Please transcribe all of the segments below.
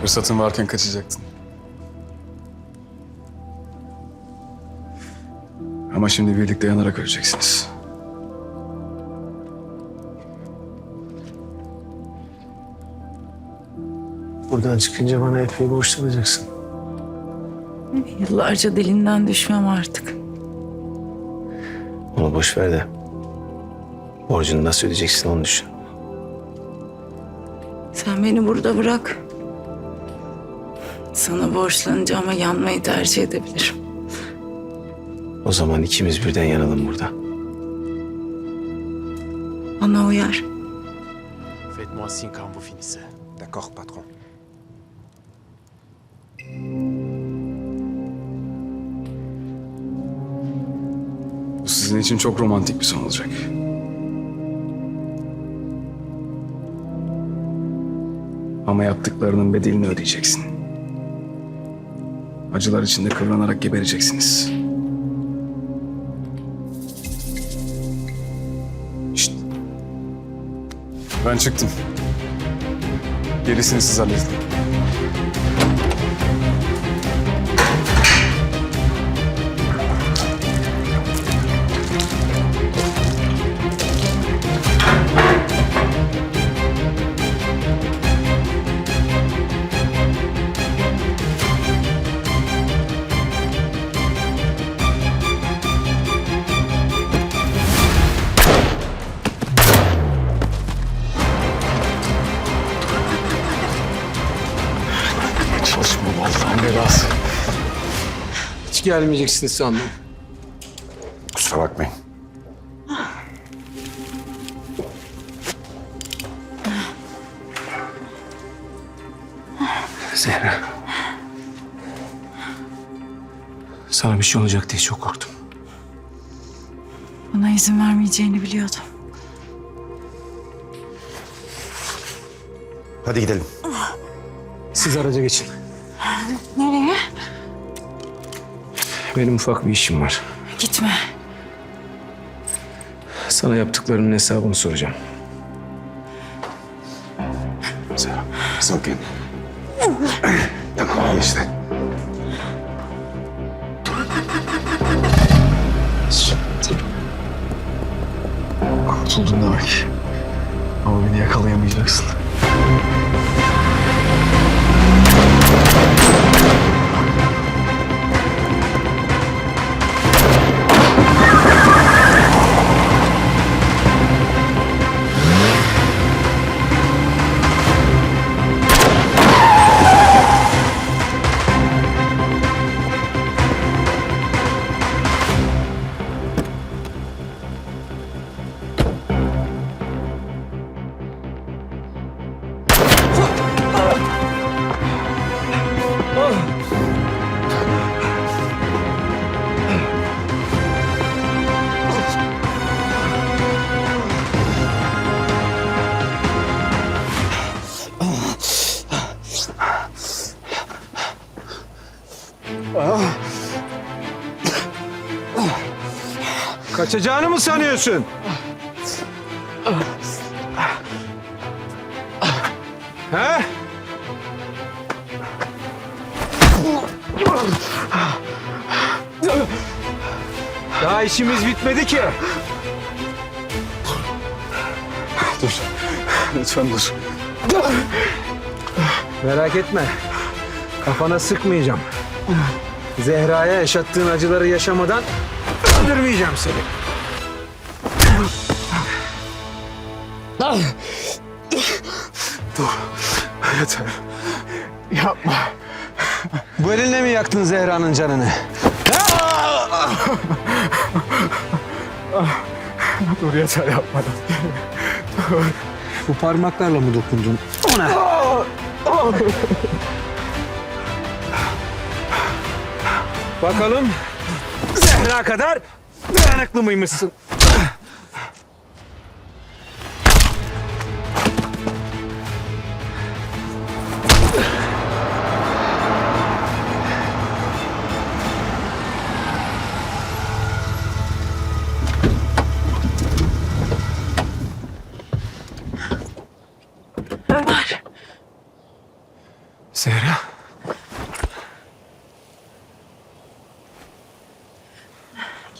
Fırsatın varken kaçacaktın. Ama şimdi birlikte yanarak öleceksiniz. Buradan çıkınca bana epey borçlanacaksın. Yıllarca dilinden düşmem artık. Onu boş ver de. Borcunu nasıl ödeyeceksin onu düşün. Sen beni burada bırak. Sana borçlanınca ama yanmayı tercih edebilirim. O zaman ikimiz birden yanalım burada. Bana uyar. Faites-moi signe quand vous finissez. D'accord, patron. Bu sizin için çok romantik bir son olacak. Ama yaptıklarının bedelini ödeyeceksin. Acılar içinde kıvranarak gebereceksiniz. Şşt. Ben çıktım. Gerisini siz halledin. Çalışma Allah'ın belası. Hiç gelmeyeceksiniz sandım. Kusura bakmayın. Zehra. Sana bir şey olacak diye çok korktum. Bana izin vermeyeceğini biliyordum. Hadi gidelim. Siz araca geçin. Nereye? Benim ufak bir işim var. Gitme. Sana yaptıklarının hesabını soracağım. Zehra, sakin. tamam, iyi işte. Kurtuldun demek. Ama beni yakalayamayacaksın. Kaçacağını mı sanıyorsun? He? Daha işimiz bitmedi ki. Dur. Lütfen dur. Merak etme. Kafana sıkmayacağım. Zehra'ya yaşattığın acıları yaşamadan öldürmeyeceğim seni. Yeter. Yapma. Bu elinle mi yaktın Zehra'nın canını? Dur yeter yapma. Bu parmaklarla mı dokundun ona? Bakalım Zehra kadar dayanıklı mıymışsın?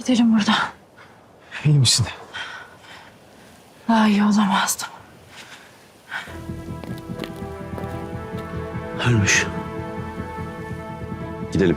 Gidelim buradan. iyi misin? Daha iyi olamazdım. Ölmüş. Gidelim.